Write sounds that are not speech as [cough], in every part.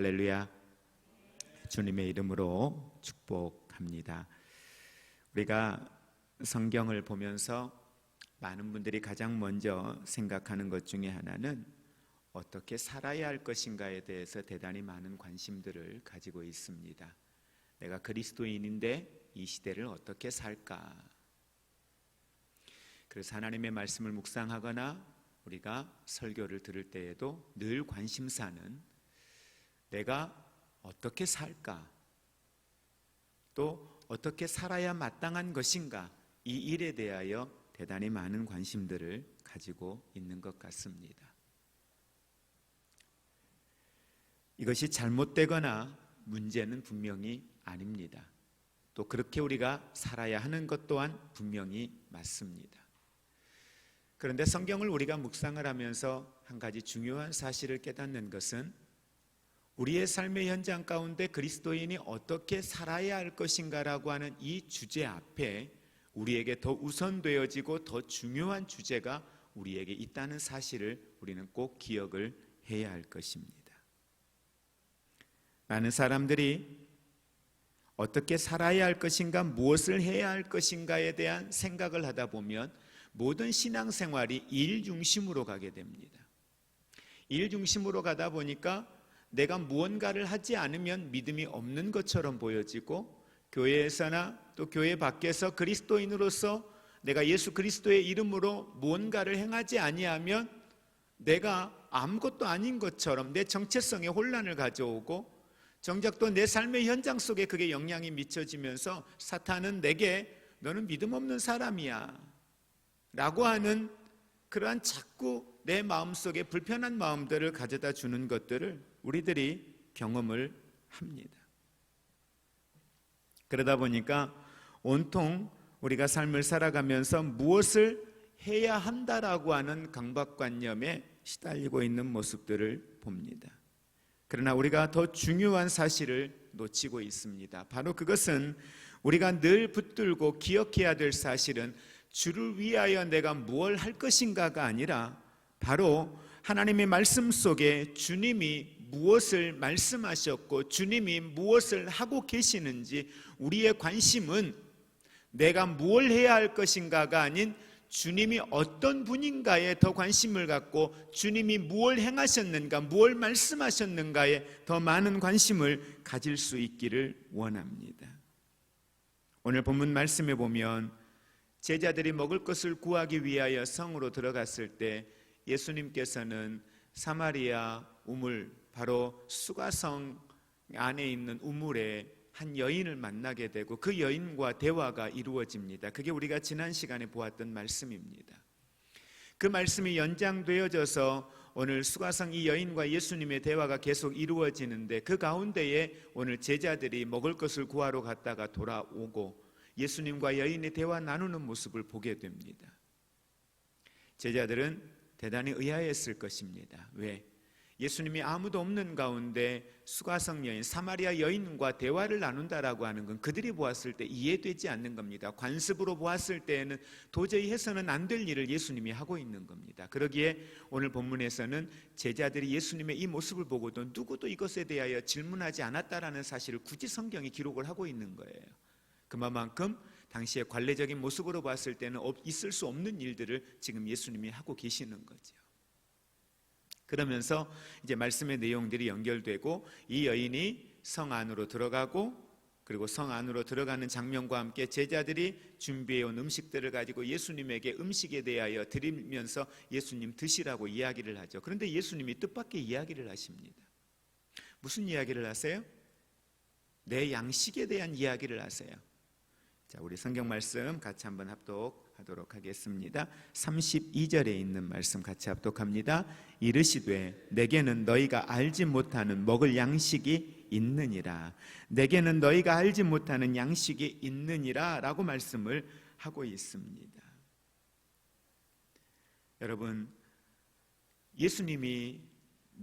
할렐루야. 주님의 이름으로 축복합니다. 우리가 성경을 보면서 많은 분들이 가장 먼저 생각하는 것 중에 하나는 어떻게 살아야 할 것인가에 대해서 대단히 많은 관심들을 가지고 있습니다. 내가 그리스도인인데 이 시대를 어떻게 살까? 그래서 하나님의 말씀을 묵상하거나 우리가 설교를 들을 때에도 늘 관심사는 내가 어떻게 살까? 또 어떻게 살아야 마땅한 것인가? 이 일에 대하여 대단히 많은 관심들을 가지고 있는 것 같습니다. 이것이 잘못되거나 문제는 분명히 아닙니다. 또 그렇게 우리가 살아야 하는 것 또한 분명히 맞습니다. 그런데 성경을 우리가 묵상을 하면서 한 가지 중요한 사실을 깨닫는 것은 우리의 삶의 현장 가운데 그리스도인이 어떻게 살아야 할 것인가라고 하는 이 주제 앞에 우리에게 더 우선되어지고 더 중요한 주제가 우리에게 있다는 사실을 우리는 꼭 기억을 해야 할 것입니다. 많은 사람들이 어떻게 살아야 할 것인가, 무엇을 해야 할 것인가에 대한 생각을 하다 보면 모든 신앙생활이 일 중심으로 가게 됩니다. 일 중심으로 가다 보니까 내가 무언가를 하지 않으면 믿음이 없는 것처럼 보여지고 교회에서나 또 교회 밖에서 그리스도인으로서 내가 예수 그리스도의 이름으로 무언가를 행하지 아니하면 내가 아무것도 아닌 것처럼 내 정체성에 혼란을 가져오고 정작 또 내 삶의 현장 속에 그게 영향이 미쳐지면서 사탄은 내게 너는 믿음 없는 사람이야 라고 하는 그러한 자꾸 내 마음속에 불편한 마음들을 가져다 주는 것들을 우리들이 경험을 합니다. 그러다 보니까 온통 우리가 삶을 살아가면서 무엇을 해야 한다라고 하는 강박관념에 시달리고 있는 모습들을 봅니다. 그러나 우리가 더 중요한 사실을 놓치고 있습니다. 바로 그것은 우리가 늘 붙들고 기억해야 될 사실은 주를 위하여 내가 무엇 할 것인가가 아니라 바로 하나님의 말씀 속에 주님이 무엇을 말씀하셨고 주님이 무엇을 하고 계시는지 우리의 관심은 내가 무엇 해야 할 것인가가 아닌 주님이 어떤 분인가에 더 관심을 갖고 주님이 무엇 행하셨는가, 무엇 말씀하셨는가에 더 많은 관심을 가질 수 있기를 원합니다. 오늘 본문 말씀에 보면 제자들이 먹을 것을 구하기 위하여 성으로 들어갔을 때 예수님께서는 사마리아 우물 바로 수가성 안에 있는 우물에 한 여인을 만나게 되고 그 여인과 대화가 이루어집니다. 그게 우리가 지난 시간에 보았던 말씀입니다. 그 말씀이 연장되어져서 오늘 수가성 이 여인과 예수님의 대화가 계속 이루어지는데 그 가운데에 오늘 제자들이 먹을 것을 구하러 갔다가 돌아오고 예수님과 여인의 대화 나누는 모습을 보게 됩니다. 제자들은 대단히 의아했을 것입니다. 왜? 예수님이 아무도 없는 가운데 수가성 여인, 사마리아 여인과 대화를 나눈다라고 하는 건 그들이 보았을 때 이해되지 않는 겁니다. 관습으로 보았을 때에는 도저히 해서는 안 될 일을 예수님이 하고 있는 겁니다. 그러기에 오늘 본문에서는 제자들이 예수님의 이 모습을 보고도 누구도 이것에 대하여 질문하지 않았다라는 사실을 굳이 성경이 기록을 하고 있는 거예요. 그만큼 당시의 관례적인 모습으로 봤을 때는 있을 수 없는 일들을 지금 예수님이 하고 계시는 거죠. 그러면서 이제 말씀의 내용들이 연결되고 이 여인이 성 안으로 들어가고 그리고 성 안으로 들어가는 장면과 함께 제자들이 준비해 온 음식들을 가지고 예수님에게 음식에 대하여 드리면서 예수님 드시라고 이야기를 하죠. 그런데 예수님이 뜻밖의 이야기를 하십니다. 무슨 이야기를 하세요? 내 양식에 대한 이야기를 하세요. 자, 우리 성경 말씀 같이 한번 합독 하도록 하겠습니다. 32절에 있는 말씀 같이 합독합니다. 이르시되 내게는 너희가 알지 못하는 먹을 양식이 있느니라. 내게는 너희가 알지 못하는 양식이 있느니라라고 말씀을 하고 있습니다. 여러분 예수님이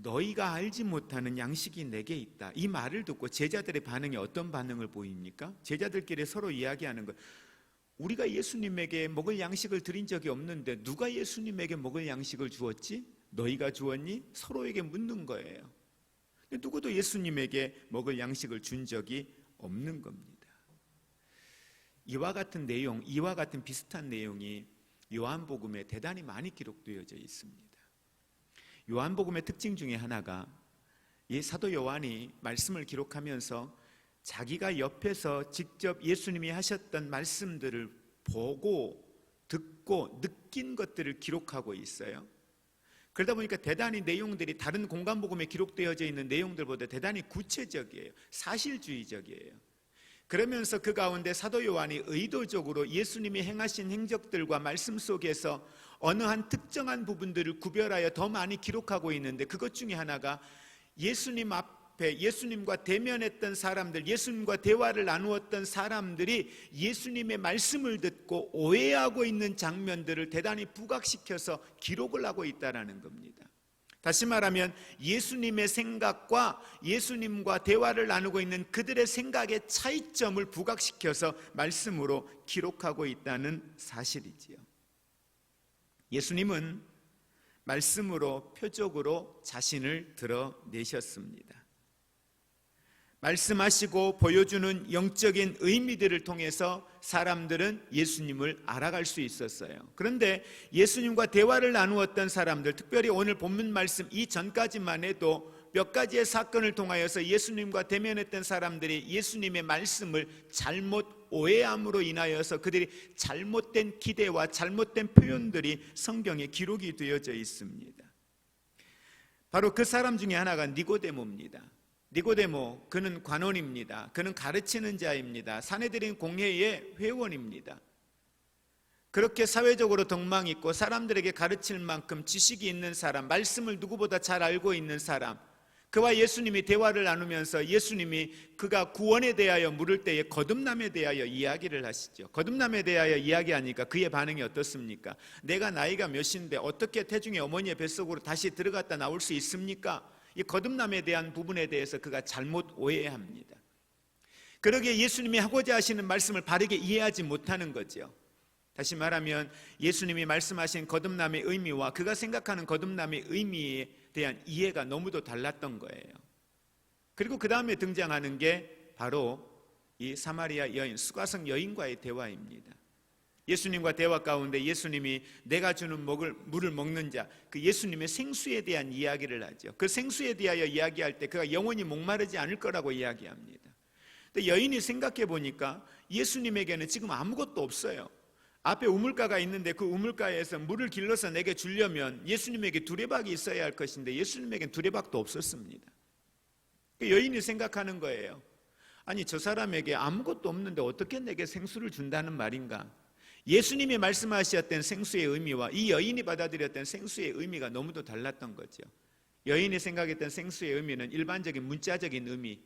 너희가 알지 못하는 양식이 내게 있다. 이 말을 듣고 제자들의 반응이 어떤 반응을 보입니까? 제자들끼리 서로 이야기하는 것. 우리가 예수님에게 먹을 양식을 드린 적이 없는데 누가 예수님에게 먹을 양식을 주었지? 너희가 주었니? 서로에게 묻는 거예요. 누구도 예수님에게 먹을 양식을 준 적이 없는 겁니다. 이와 같은 내용, 이와 같은 비슷한 내용이 요한복음에 대단히 많이 기록되어져 있습니다. 요한복음의 특징 중에 하나가 이 사도 요한이 말씀을 기록하면서 자기가 옆에서 직접 예수님이 하셨던 말씀들을 보고 듣고 느낀 것들을 기록하고 있어요. 그러다 보니까 대단히 내용들이 다른 공간복음에 기록되어져 있는 내용들보다 대단히 구체적이에요. 사실주의적이에요. 그러면서 그 가운데 사도 요한이 의도적으로 예수님이 행하신 행적들과 말씀 속에서 어느 한 특정한 부분들을 구별하여 더 많이 기록하고 있는데 그것 중에 하나가 예수님 앞 에 예수님과 대면했던 사람들, 예수님과 대화를 나누었던 사람들이 예수님의 말씀을 듣고 오해하고 있는 장면들을 대단히 부각시켜서 기록을 하고 있다라는 겁니다. 다시 말하면 예수님의 생각과 예수님과 대화를 나누고 있는 그들의 생각의 차이점을 부각시켜서 말씀으로 기록하고 있다는 사실이지요. 예수님은 말씀으로 표적으로 자신을 드러내셨습니다. 말씀하시고 보여주는 영적인 의미들을 통해서 사람들은 예수님을 알아갈 수 있었어요. 그런데 예수님과 대화를 나누었던 사람들, 특별히 오늘 본문 말씀 이전까지만 해도 몇 가지의 사건을 통하여서 예수님과 대면했던 사람들이 예수님의 말씀을 잘못 오해함으로 인하여서 그들이 잘못된 기대와 잘못된 표현들이 성경에 기록이 되어져 있습니다. 바로 그 사람 중에 하나가 니고데모입니다. 니고데모 그는 관원입니다. 그는 가르치는 자입니다. 사내들인 공회의 회원입니다. 그렇게 사회적으로 덕망 있고 사람들에게 가르칠 만큼 지식이 있는 사람, 말씀을 누구보다 잘 알고 있는 사람. 그와 예수님이 대화를 나누면서 예수님이 그가 구원에 대하여 물을 때에 거듭남에 대하여 이야기를 하시죠. 거듭남에 대하여 이야기하니까 그의 반응이 어떻습니까? 내가 나이가 몇인데 어떻게 태중의 어머니의 뱃속으로 다시 들어갔다 나올 수 있습니까? 이 거듭남에 대한 부분에 대해서 그가 잘못 오해합니다. 그러기에 예수님이 하고자 하시는 말씀을 바르게 이해하지 못하는 거죠. 다시 말하면 예수님이 말씀하신 거듭남의 의미와 그가 생각하는 거듭남의 의미에 대한 이해가 너무도 달랐던 거예요. 그리고 그 다음에 등장하는 게 바로 이 사마리아 여인, 수가성 여인과의 대화입니다. 예수님과 대화 가운데 예수님이 내가 주는 먹을 물을 먹는 자, 그 예수님의 생수에 대한 이야기를 하죠. 그 생수에 대하여 이야기할 때 그가 영원히 목마르지 않을 거라고 이야기합니다. 근데 여인이 생각해 보니까 예수님에게는 지금 아무것도 없어요. 앞에 우물가가 있는데 그 우물가에서 물을 길러서 내게 주려면 예수님에게 두레박이 있어야 할 것인데 예수님에게는 두레박도 없었습니다. 그 여인이 생각하는 거예요. 아니 저 사람에게 아무것도 없는데 어떻게 내게 생수를 준다는 말인가? 예수님이 말씀하셨던 생수의 의미와 이 여인이 받아들였던 생수의 의미가 너무도 달랐던 거죠. 여인이 생각했던 생수의 의미는 일반적인 문자적인 의미,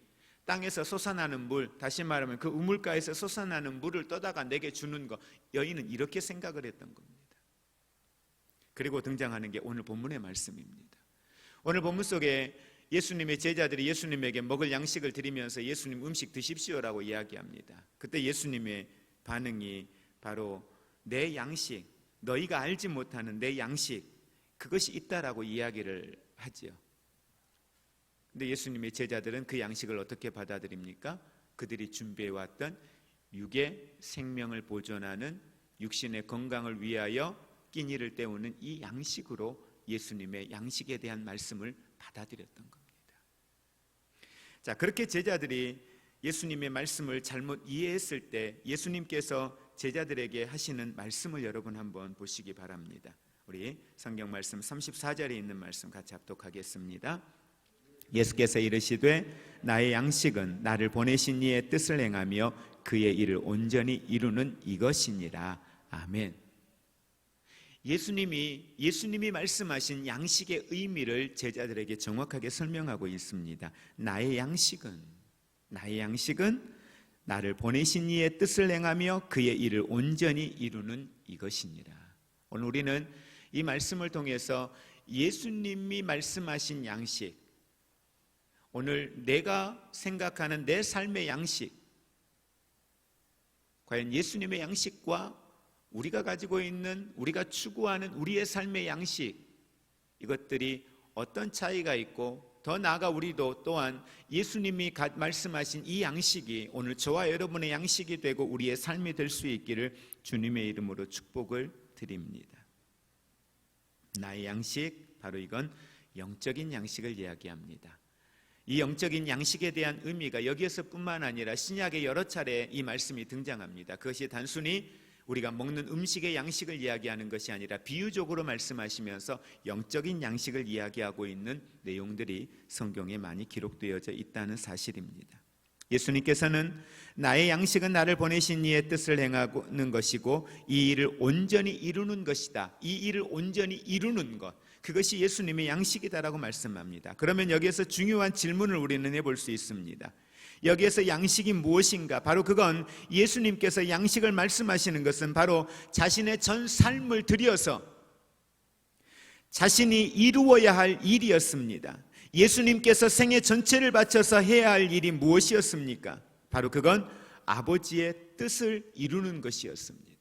땅에서 솟아나는 물, 다시 말하면 그 우물가에서 솟아나는 물을 떠다가 내게 주는 것, 여인은 이렇게 생각을 했던 겁니다. 그리고 등장하는 게 오늘 본문의 말씀입니다. 오늘 본문 속에 예수님의 제자들이 예수님에게 먹을 양식을 드리면서 예수님 음식 드십시오라고 이야기합니다. 그때 예수님의 반응이 바로 내 양식, 너희가 알지 못하는 내 양식, 그것이 있다라고 이야기를 하지요. 근데 예수님의 제자들은 그 양식을 어떻게 받아들입니까? 그들이 준비해 왔던 육의 생명을 보존하는 육신의 건강을 위하여 끼니를 때우는 이 양식으로 예수님의 양식에 대한 말씀을 받아들였던 겁니다. 자, 그렇게 제자들이 예수님의 말씀을 잘못 이해했을 때 예수님께서 제자들에게 하시는 말씀을 여러분 한번 보시기 바랍니다. 우리 성경 말씀 34절에 있는 말씀 같이 합독하겠습니다. 예수께서 이르시되 나의 양식은 나를 보내신 이의 뜻을 행하며 그의 일을 온전히 이루는 이것이니라. 아멘. 예수님이 예수님이 말씀하신 양식의 의미를 제자들에게 정확하게 설명하고 있습니다. 나의 양식은 나의 양식은 나를 보내신 이의 뜻을 행하며 그의 일을 온전히 이루는 이것이니라. 오늘 우리는 이 말씀을 통해서 예수님이 말씀하신 양식, 오늘 내가 생각하는 내 삶의 양식, 과연 예수님의 양식과 우리가 가지고 있는 우리가 추구하는 우리의 삶의 양식, 이것들이 어떤 차이가 있고 더 나아가 우리도 또한 예수님이 가- 말씀하신 이 양식이 오늘 저와 여러분의 양식이 되고 우리의 삶이 될 수 있기를 주님의 이름으로 축복을 드립니다. 나의 양식 바로 이건 영적인 양식을 이야기합니다. 이 영적인 양식에 대한 의미가 여기에서뿐만 아니라 신약의 여러 차례 이 말씀이 등장합니다. 그것이 단순히 우리가 먹는 음식의 양식을 이야기하는 것이 아니라 비유적으로 말씀하시면서 영적인 양식을 이야기하고 있는 내용들이 성경에 많이 기록되어져 있다는 사실입니다. 예수님께서는 나의 양식은 나를 보내신 이의 뜻을 행하는 것이고 이 일을 온전히 이루는 것이다. 이 일을 온전히 이루는 것. 그것이 예수님의 양식이다라고 말씀합니다. 그러면 여기에서 중요한 질문을 우리는 해볼 수 있습니다. 여기에서 양식이 무엇인가? 바로 그건 예수님께서 양식을 말씀하시는 것은 바로 자신의 전 삶을 들여서 자신이 이루어야 할 일이었습니다. 예수님께서 생애 전체를 바쳐서 해야 할 일이 무엇이었습니까? 바로 그건 아버지의 뜻을 이루는 것이었습니다.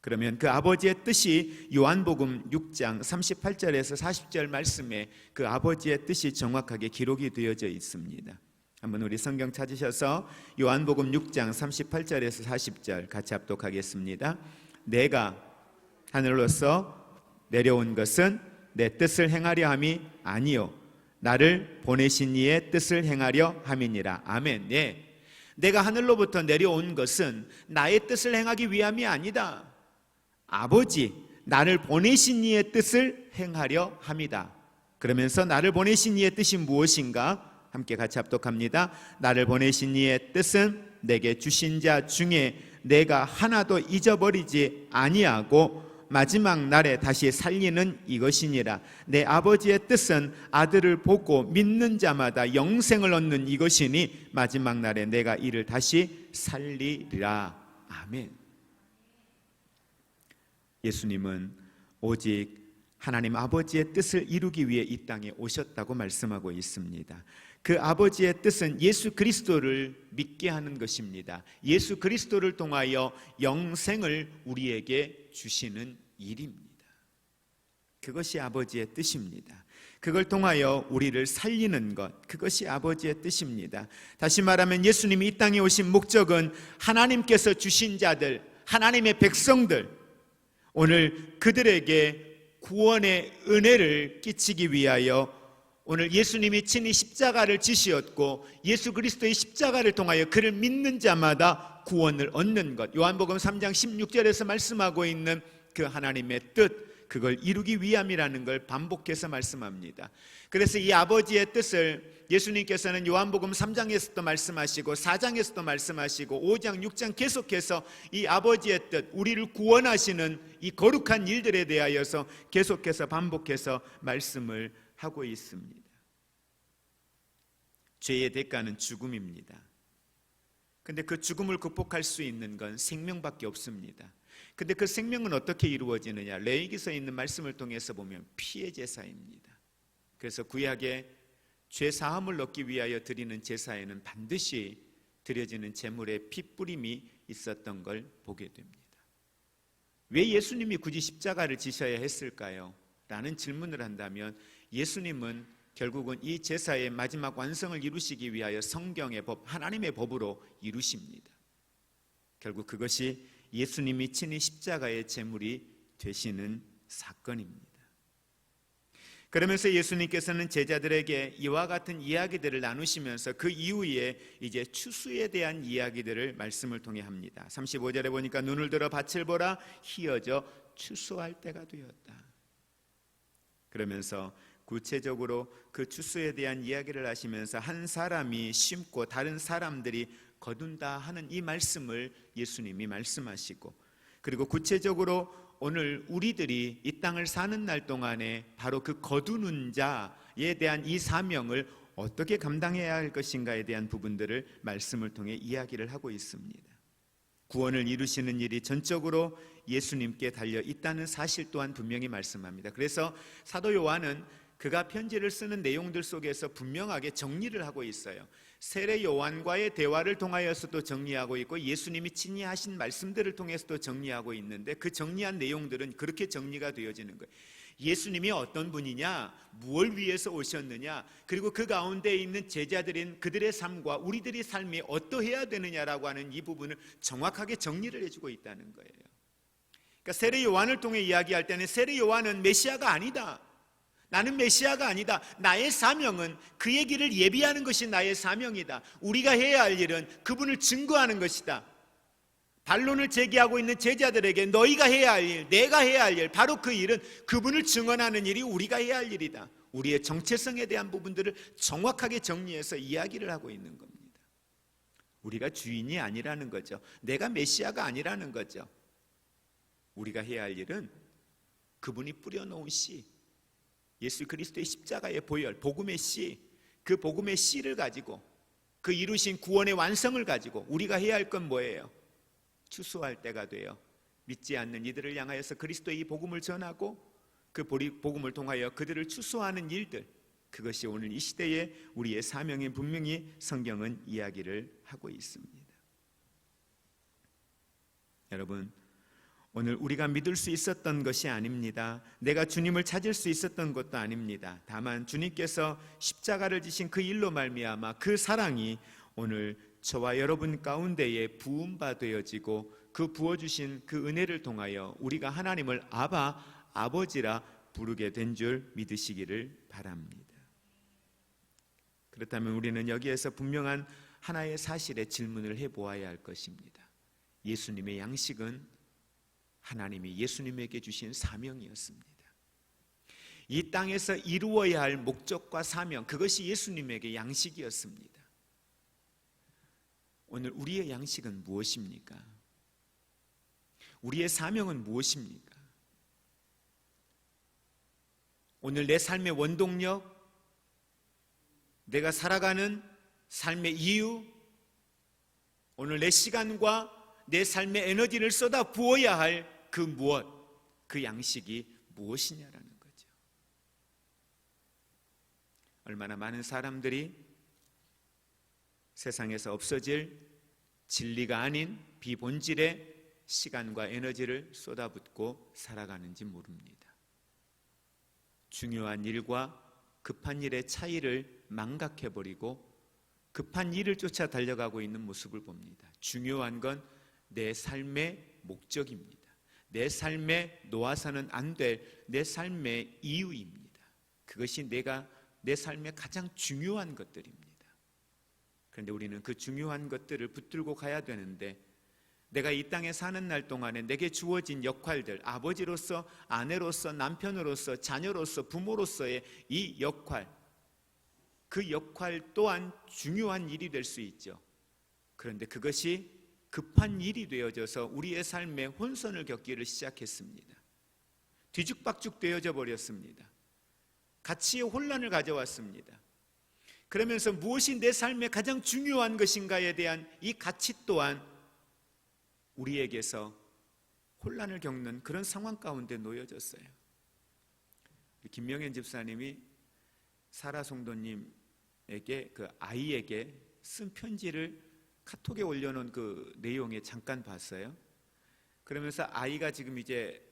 그러면 그 아버지의 뜻이 요한복음 6장 38절에서 40절 말씀에 그 아버지의 뜻이 정확하게 기록이 되어져 있습니다. 한번 우리 성경 찾으셔서 요한복음 6장 38절에서 40절 같이 합독하겠습니다. 내가 하늘로서 내려온 것은 내 뜻을 행하려 함이 아니요 나를 보내신 이의 뜻을 행하려 함이니라. 아멘. 네. 내가 하늘로부터 내려온 것은 나의 뜻을 행하기 위함이 아니다. 아버지 나를 보내신 이의 뜻을 행하려 함이다. 그러면서 나를 보내신 이의 뜻이 무엇인가? 함께 같이 합독합니다. 나를 보내신 이의 뜻은 내게 주신 자 중에 내가 하나도 잊어버리지 아니하고 마지막 날에 다시 살리는 이것이니라. 내 아버지의 뜻은 아들을 보고 믿는 자마다 영생을 얻는 이것이니 마지막 날에 내가 이를 다시 살리리라. 아멘. 예수님은 오직 하나님 아버지의 뜻을 이루기 위해 이 땅에 오셨다고 말씀하고 있습니다. 그 아버지의 뜻은 예수 그리스도를 믿게 하는 것입니다. 예수 그리스도를 통하여 영생을 우리에게 주시는 일입니다. 그것이 아버지의 뜻입니다. 그걸 통하여 우리를 살리는 것, 그것이 아버지의 뜻입니다. 다시 말하면 예수님이 이 땅에 오신 목적은 하나님께서 주신 자들, 하나님의 백성들, 오늘 그들에게 구원의 은혜를 끼치기 위하여 오늘 예수님이 친히 십자가를 지시었고 예수 그리스도의 십자가를 통하여 그를 믿는 자마다 구원을 얻는 것. 요한복음 3장 16절에서 말씀하고 있는 그 하나님의 뜻, 그걸 이루기 위함이라는 걸 반복해서 말씀합니다. 그래서 이 아버지의 뜻을 예수님께서는 요한복음 3장에서도 말씀하시고 4장에서도 말씀하시고 5장, 6장 계속해서 이 아버지의 뜻, 우리를 구원하시는 이 거룩한 일들에 대하여서 계속해서 반복해서 말씀을 하고 있습니다. 죄의 대가는 죽음입니다. 근데 그 죽음을 극복할 수 있는 건 생명밖에 없습니다. 근데 그 생명은 어떻게 이루어지느냐? 레이기서에 있는 말씀을 통해서 보면 피의 제사입니다. 그래서 구약에 죄 사함을 얻기 위하여 드리는 제사에는 반드시 드려지는 제물의 피 뿌림이 있었던 걸 보게 됩니다. 왜 예수님이 굳이 십자가를 지셔야 했을까요? 라는 질문을 한다면 예수님은 결국은 이 제사의 마지막 완성을 이루시기 위하여 성경의 법, 하나님의 법으로 이루십니다. 결국 그것이 예수님이 친히 십자가의 제물이 되시는 사건입니다. 그러면서 예수님께서는 제자들에게 이와 같은 이야기들을 나누시면서 그 이후에 이제 추수에 대한 이야기들을 말씀을 통해 합니다. 35절에 보니까 눈을 들어 밭을 보라 희어져 추수할 때가 되었다. 그러면서 구체적으로 그 추수에 대한 이야기를 하시면서 한 사람이 심고 다른 사람들이 거둔다 하는 이 말씀을 예수님이 말씀하시고 그리고 구체적으로 오늘 우리들이 이 땅을 사는 날 동안에 바로 그 거두는 자에 대한 이 사명을 어떻게 감당해야 할 것인가에 대한 부분들을 말씀을 통해 이야기를 하고 있습니다. 구원을 이루시는 일이 전적으로 예수님께 달려 있다는 사실 또한 분명히 말씀합니다. 그래서 사도 요한은 그가 편지를 쓰는 내용들 속에서 분명하게 정리를 하고 있어요. 세례 요한과의 대화를 통하여서도 정리하고 있고 예수님이 친히 하신 말씀들을 통해서도 정리하고 있는데 그 정리한 내용들은 그렇게 정리가 되어지는 거예요. 예수님이 어떤 분이냐, 무엇을 위해서 오셨느냐, 그리고 그 가운데 있는 제자들인 그들의 삶과 우리들의 삶이 어떠해야 되느냐라고 하는 이 부분을 정확하게 정리를 해주고 있다는 거예요. 그러니까 세례 요한을 통해 이야기할 때는 세례 요한은 메시아가 아니다. 나는 메시아가 아니다. 나의 사명은 그의 길을 예비하는 것이 나의 사명이다. 우리가 해야 할 일은 그분을 증거하는 것이다. 반론을 제기하고 있는 제자들에게 너희가 해야 할 일, 내가 해야 할 일, 바로 그 일은 그분을 증언하는 일이 우리가 해야 할 일이다. 우리의 정체성에 대한 부분들을 정확하게 정리해서 이야기를 하고 있는 겁니다. 우리가 주인이 아니라는 거죠. 내가 메시아가 아니라는 거죠. 우리가 해야 할 일은 그분이 뿌려놓은 씨, 예수 그리스도의 십자가의 보혈, 복음의 씨, 그 복음의 씨를 가지고 그 이루신 구원의 완성을 가지고 우리가 해야 할 건 뭐예요? 추수할 때가 되어 믿지 않는 이들을 향하여서 그리스도의 이 복음을 전하고 그 복음을 통하여 그들을 추수하는 일들 그것이 오늘 이 시대에 우리의 사명인 분명히 성경은 이야기를 하고 있습니다. 여러분 오늘 우리가 믿을 수 있었던 것이 아닙니다. 내가 주님을 찾을 수 있었던 것도 아닙니다. 다만 주님께서 십자가를 지신 그 일로 말미암아 그 사랑이 오늘 저와 여러분 가운데에 부음바 되어지고 그 부어 주신 그 은혜를 통하여 우리가 하나님을 아바 아버지라 부르게 된 줄 믿으시기를 바랍니다. 그렇다면 우리는 여기에서 분명한 하나의 사실의 질문을 해 보아야 할 것입니다. 예수님의 양식은 하나님이 예수님에게 주신 사명이었습니다. 이 땅에서 이루어야 할 목적과 사명, 그것이 예수님에게 양식이었습니다. 오늘 우리의 양식은 무엇입니까? 우리의 사명은 무엇입니까? 오늘 내 삶의 원동력, 내가 살아가는 삶의 이유, 오늘 내 시간과 내 삶의 에너지를 쏟아 부어야 할 그 무엇, 그 양식이 무엇이냐라는 거죠. 얼마나 많은 사람들이 세상에서 없어질 진리가 아닌 비본질의 시간과 에너지를 쏟아붓고 살아가는지 모릅니다. 중요한 일과 급한 일의 차이를 망각해버리고 급한 일을 쫓아 달려가고 있는 모습을 봅니다. 중요한 건 내 삶의 목적입니다. 내 삶에 놓아서는 안 될 내 삶의 이유입니다. 그것이 내가 내 삶의 가장 중요한 것들입니다. 그런데 우리는 그 중요한 것들을 붙들고 가야 되는데 내가 이 땅에 사는 날 동안에 내게 주어진 역할들, 아버지로서, 아내로서, 남편으로서, 자녀로서, 부모로서의 이 역할, 그 역할 또한 중요한 일이 될 수 있죠. 그런데 그것이 급한 일이 되어져서 우리의 삶에 혼선을 겪기를 시작했습니다. 뒤죽박죽 되어져 버렸습니다. 가치의 혼란을 가져왔습니다. 그러면서 무엇이 내 삶에 가장 중요한 것인가에 대한 이 가치 또한 우리에게서 혼란을 겪는 그런 상황 가운데 놓여졌어요. 김명현 집사님이 사라 송도님에게 그 아이에게 쓴 편지를 카톡에 올려놓은 그 내용에 잠깐 봤어요. 그러면서 아이가 지금 이제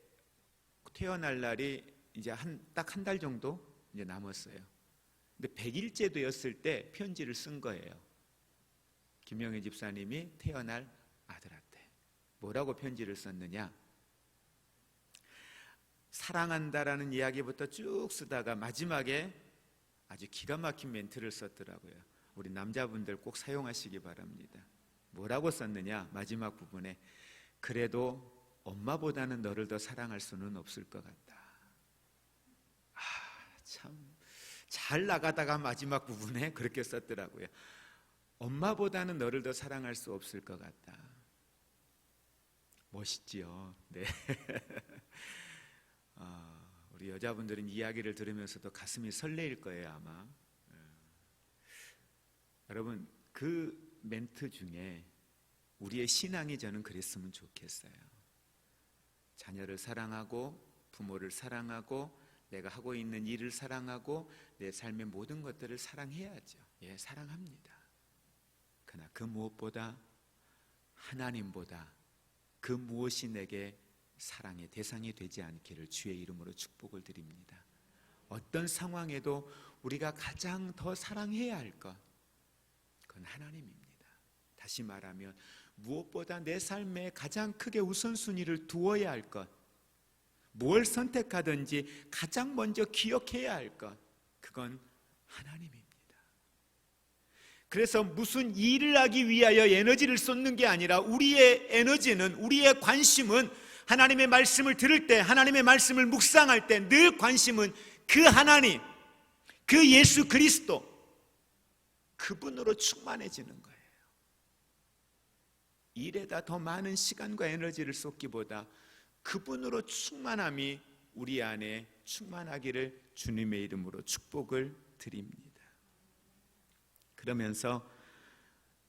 태어날 날이 이제 한 딱 한 달 정도 이제 남았어요. 근데 100일째 되었을 때 편지를 쓴 거예요. 김영애 집사님이 태어날 아들한테 뭐라고 편지를 썼느냐? 사랑한다라는 이야기부터 쭉 쓰다가 마지막에 아주 기가 막힌 멘트를 썼더라고요. 우리 남자분들 꼭 사용하시기 바랍니다. 뭐라고 썼느냐? 마지막 부분에 그래도 엄마보다는 너를 더 사랑할 수는 없을 것 같다. 아, 참. 잘 나가다가 마지막 부분에 [laughs] 그렇게 썼더라고요. 엄마보다는 너를 더 사랑할 수 없을 것 같다. 멋있지요. 네. 어, [laughs] 우리 여자분들은 이야기를 들으면서도 가슴이 설레일 거예요, 아마. 여러분 그 멘트 중에 우리의 신앙이 저는 그랬으면 좋겠어요. 자녀를 사랑하고 부모를 사랑하고 내가 하고 있는 일을 사랑하고 내 삶의 모든 것들을 사랑해야죠. 예, 사랑합니다. 그러나 그 무엇보다 하나님보다 그 무엇이 내게 사랑의 대상이 되지 않기를 주의 이름으로 축복을 드립니다. 어떤 상황에도 우리가 가장 더 사랑해야 할 것, 그건 하나님입니다. 다시 말하면 무엇보다 내 삶에 가장 크게 우선순위를 두어야 할 것, 뭘 선택하든지 가장 먼저 기억해야 할 것, 그건 하나님입니다. 그래서 무슨 일을 하기 위하여 에너지를 쏟는 게 아니라 우리의 에너지는 우리의 관심은 하나님의 말씀을 들을 때 하나님의 말씀을 묵상할 때 늘 관심은 그 하나님 그 예수 그리스도 그분으로 충만해지는 거예요. 일에다 더 많은 시간과 에너지를 쏟기보다 그분으로 충만함이 우리 안에 충만하기를 주님의 이름으로 축복을 드립니다. 그러면서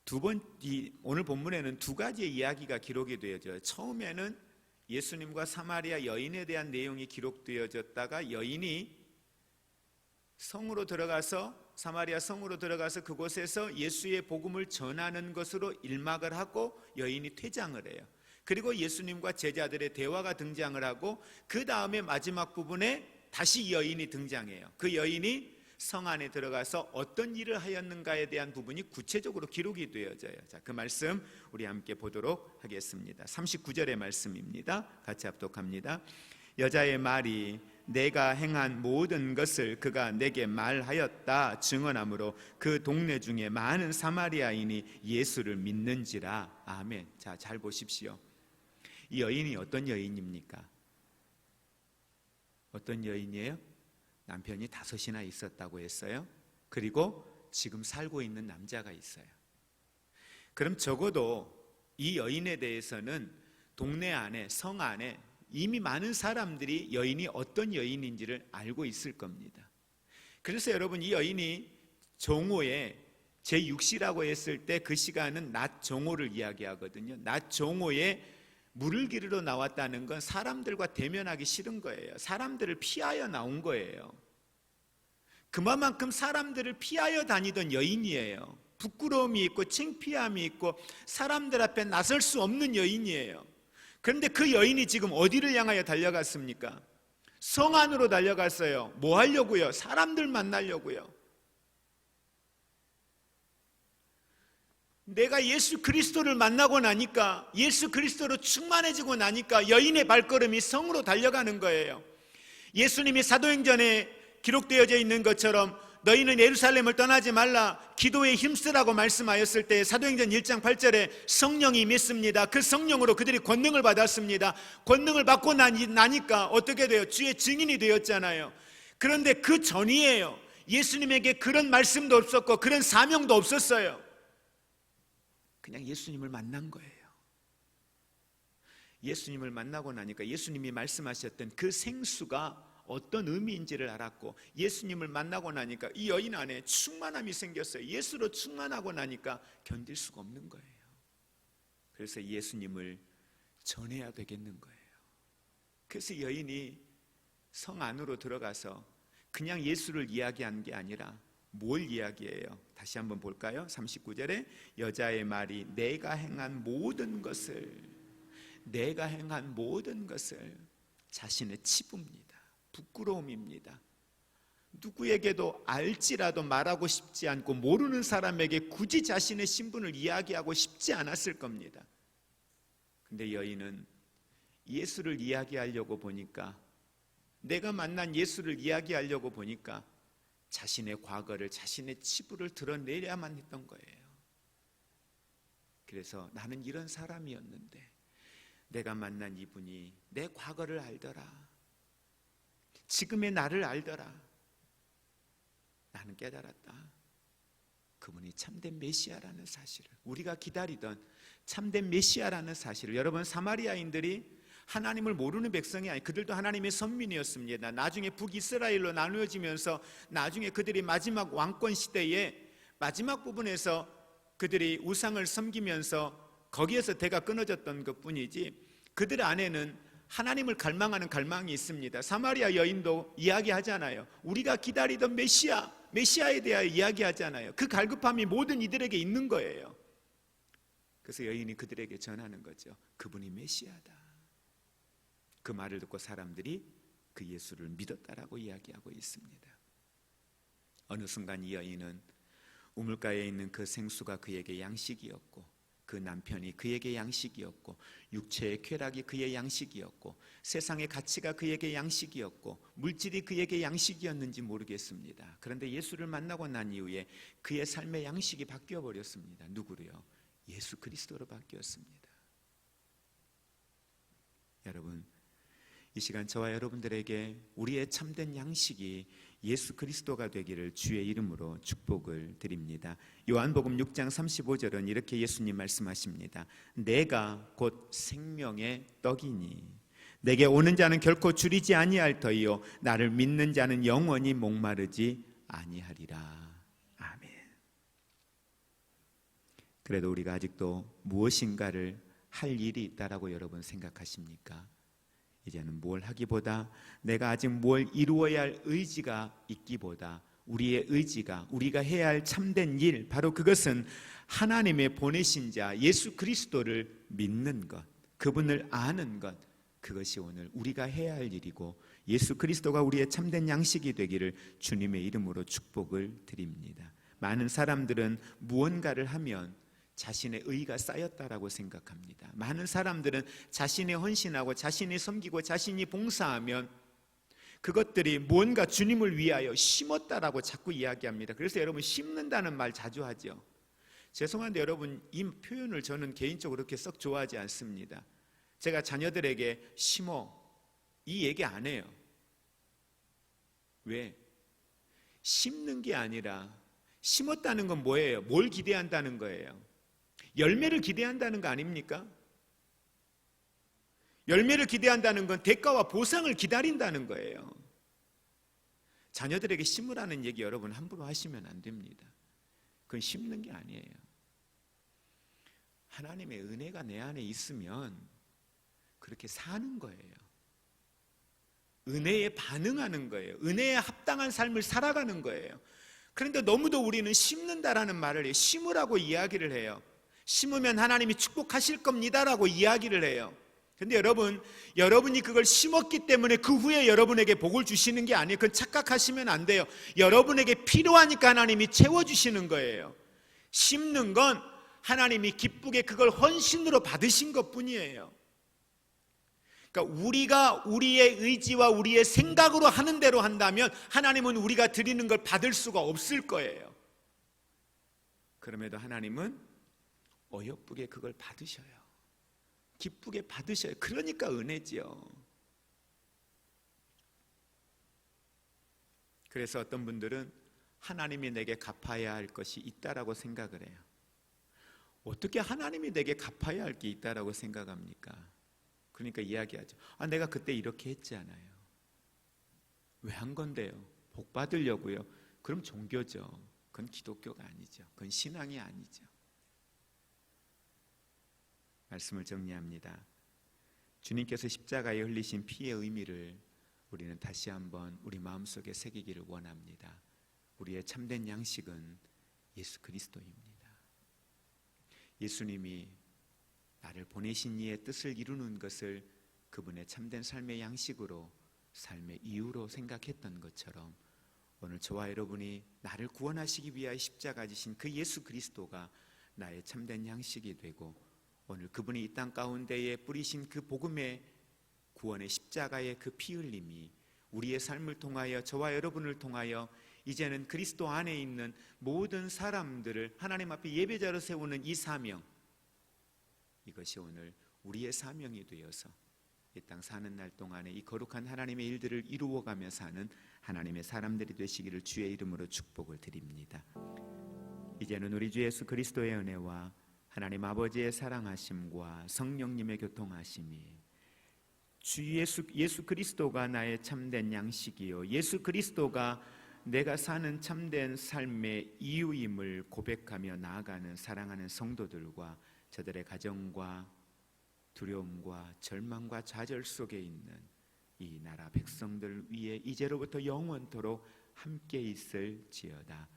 두 번, 이, 오늘 본문에는 두 가지의 이야기가 기록이 되어져요. 처음에는 예수님과 사마리아 여인에 대한 내용이 기록되어졌다가 여인이 성으로 들어가서 사마리아 성으로 들어가서 그곳에서 예수의 복음을 전하는 것으로 일막을 하고 여인이 퇴장을 해요. 그리고 예수님과 제자들의 대화가 등장을 하고 그 다음에 마지막 부분에 다시 여인이 등장해요. 그 여인이 성 안에 들어가서 어떤 일을 하였는가에 대한 부분이 구체적으로 기록이 되어져요. 자, 그 말씀 우리 함께 보도록 하겠습니다. 39절의 말씀입니다. 같이 합독합니다. 여자의 말이 내가 행한 모든 것을 그가 내게 말하였다 증언하므로 그 동네 중에 많은 사마리아인이 예수를 믿는지라. 아멘. 자, 잘 보십시오. 이 여인이 어떤 여인입니까? 어떤 여인이에요? 남편이 다섯이나 있었다고 했어요. 그리고 지금 살고 있는 남자가 있어요. 그럼 적어도 이 여인에 대해서는 동네 안에, 성 안에 이미 많은 사람들이 여인이 어떤 여인인지를 알고 있을 겁니다. 그래서 여러분 이 여인이 정오에 제6시라고 했을 때 그 시간은 낮 정오를 이야기하거든요. 낮 정오에 물을 기르러 나왔다는 건 사람들과 대면하기 싫은 거예요. 사람들을 피하여 나온 거예요. 그만큼 사람들을 피하여 다니던 여인이에요. 부끄러움이 있고 창피함이 있고 사람들 앞에 나설 수 없는 여인이에요. 그런데 그 여인이 지금 어디를 향하여 달려갔습니까? 성 안으로 달려갔어요. 뭐 하려고요? 사람들 만나려고요. 내가 예수 그리스도를 만나고 나니까 예수 그리스도로 충만해지고 나니까 여인의 발걸음이 성으로 달려가는 거예요. 예수님이 사도행전에 기록되어져 있는 것처럼 너희는 예루살렘을 떠나지 말라 기도에 힘쓰라고 말씀하였을 때 사도행전 1장 8절에 성령이 믿습니다. 그 성령으로 그들이 권능을 받았습니다. 권능을 받고 나니, 나니까 어떻게 돼요? 주의 증인이 되었잖아요. 그런데 그 전이에요. 예수님에게 그런 말씀도 없었고 그런 사명도 없었어요. 그냥 예수님을 만난 거예요. 예수님을 만나고 나니까 예수님이 말씀하셨던 그 생수가 어떤 의미인지를 알았고 예수님을 만나고 나니까 이 여인 안에 충만함이 생겼어요. 예수로 충만하고 나니까 견딜 수가 없는 거예요. 그래서 예수님을 전해야 되겠는 거예요. 그래서 여인이 성 안으로 들어가서 그냥 예수를 이야기한 게 아니라 뭘 이야기해요? 다시 한번 볼까요? 39절에 여자의 말이 내가 행한 모든 것을 내가 행한 모든 것을 자신의 치부입니다. 부끄러움입니다. 누구에게도 알지라도 말하고 싶지 않고 모르는 사람에게 굳이 자신의 신분을 이야기하고 싶지 않았을 겁니다. 근데 여인은 예수를 이야기하려고 보니까 내가 만난 예수를 이야기하려고 보니까 자신의 과거를 자신의 치부를 드러내야만 했던 거예요. 그래서 나는 이런 사람이었는데 내가 만난 이분이 내 과거를 알더라. 지금의 나를 알더라. 나는 깨달았다. 그분이 참된 메시아라는 사실을 우리가 기다리던 참된 메시아라는 사실을 여러분 사마리아인들이 하나님을 모르는 백성이 아니 그들도 하나님의 선민이었습니다. 나중에 북이스라엘로 나누어지면서 나중에 그들이 마지막 왕권 시대에 마지막 부분에서 그들이 우상을 섬기면서 거기에서 대가 끊어졌던 것뿐이지 그들 안에는 하나님을 갈망하는 갈망이 있습니다. 사마리아 여인도 이야기하잖아요. 우리가 기다리던 메시아, 메시아에 대하여 이야기하잖아요. 그 갈급함이 모든 이들에게 있는 거예요. 그래서 여인이 그들에게 전하는 거죠. 그분이 메시아다. 그 말을 듣고 사람들이 그 예수를 믿었다라고 이야기하고 있습니다. 어느 순간 이 여인은 우물가에 있는 그 생수가 그에게 양식이었고 그 남편이 그에게 양식이었고 육체의 쾌락이 그의 양식이었고 세상의 가치가 그에게 양식이었고 물질이 그에게 양식이었는지 모르겠습니다. 그런데 예수를 만나고 난 이후에 그의 삶의 양식이 바뀌어 버렸습니다. 누구로요? 예수 그리스도로 바뀌었습니다. 여러분 이 시간 저와 여러분들에게 우리의 참된 양식이 예수 그리스도가 되기를 주의 이름으로 축복을 드립니다. 요한복음 6장 35절은 이렇게 예수님 말씀하십니다. 내가 곧 생명의 떡이니 내게 오는 자는 결코 줄이지 아니할 터이요 나를 믿는 자는 영원히 목마르지 아니하리라. 아멘. 그래도 우리가 아직도 무엇인가를 할 일이 있다라고 여러분 생각하십니까? 이제는 뭘 하기보다 내가 아직 뭘 이루어야 할 의지가 있기보다 우리의 의지가 우리가 해야 할 참된 일 바로 그것은 하나님의 보내신 자 예수 그리스도를 믿는 것 그분을 아는 것 그것이 오늘 우리가 해야 할 일이고 예수 그리스도가 우리의 참된 양식이 되기를 주님의 이름으로 축복을 드립니다. 많은 사람들은 무언가를 하면 자신의 의가 쌓였다라고 생각합니다. 많은 사람들은 자신이 헌신하고 자신이 섬기고 자신이 봉사하면 그것들이 뭔가 주님을 위하여 심었다라고 자꾸 이야기합니다. 그래서 여러분 심는다는 말 자주 하죠. 죄송한데 여러분 이 표현을 저는 개인적으로 그렇게 썩 좋아하지 않습니다. 제가 자녀들에게 심어 이 얘기 안 해요. 왜? 심는 게 아니라 심었다는 건 뭐예요? 뭘 기대한다는 거예요? 열매를 기대한다는 거 아닙니까? 열매를 기대한다는 건 대가와 보상을 기다린다는 거예요. 자녀들에게 심으라는 얘기 여러분 함부로 하시면 안 됩니다. 그건 심는 게 아니에요. 하나님의 은혜가 내 안에 있으면 그렇게 사는 거예요. 은혜에 반응하는 거예요. 은혜에 합당한 삶을 살아가는 거예요. 그런데 너무도 우리는 심는다라는 말을. 심으라고 이야기를 해요. 심으면 하나님이 축복하실 겁니다라고 이야기를 해요. 근데 여러분, 여러분이 그걸 심었기 때문에 그 후에 여러분에게 복을 주시는 게 아니에요. 그건 착각하시면 안 돼요. 여러분에게 필요하니까 하나님이 채워주시는 거예요. 심는 건 하나님이 기쁘게 그걸 헌신으로 받으신 것 뿐이에요. 그러니까 우리가 우리의 의지와 우리의 생각으로 하는 대로 한다면 하나님은 우리가 드리는 걸 받을 수가 없을 거예요. 그럼에도 하나님은 어여쁘게 그걸 받으셔요. 기쁘게 받으셔요. 그러니까 은혜지요. 그래서 어떤 분들은 하나님이 내게 갚아야 할 것이 있다라고 생각을 해요. 어떻게 하나님이 내게 갚아야 할 게 있다라고 생각합니까? 그러니까 이야기하죠. 아, 내가 그때 이렇게 했잖아요. 왜 한 건데요? 복 받으려고요. 그럼 종교죠. 그건 기독교가 아니죠. 그건 신앙이 아니죠. 말씀을 정리합니다. 주님께서 십자가에 흘리신 피의 의미를 우리는 다시 한번 우리 마음속에 새기기를 원합니다. 우리의 참된 양식은 예수 그리스도입니다. 예수님이 나를 보내신 이의 뜻을 이루는 것을 그분의 참된 삶의 양식으로 삶의 이유로 생각했던 것처럼 오늘 저와 여러분이 나를 구원하시기 위하여 십자가 지신 그 예수 그리스도가 나의 참된 양식이 되고 오늘 그분이 이 땅 가운데에 뿌리신 그 복음의 구원의 십자가의 그 피 흘림이 우리의 삶을 통하여 저와 여러분을 통하여 이제는 그리스도 안에 있는 모든 사람들을 하나님 앞에 예배자로 세우는 이 사명 이것이 오늘 우리의 사명이 되어서 이 땅 사는 날 동안에 이 거룩한 하나님의 일들을 이루어가며 사는 하나님의 사람들이 되시기를 주의 이름으로 축복을 드립니다. 이제는 우리 주 예수 그리스도의 은혜와 하나님 아버지의 사랑하심과 성령님의 교통하심이 주 예수 예수 그리스도가 나의 참된 양식이요 예수 그리스도가 내가 사는 참된 삶의 이유임을 고백하며 나아가는 사랑하는 성도들과 저들의 가정과 두려움과 절망과 좌절 속에 있는 이 나라 백성들 위에 이제로부터 영원토록 함께 있을 지어다. 아멘.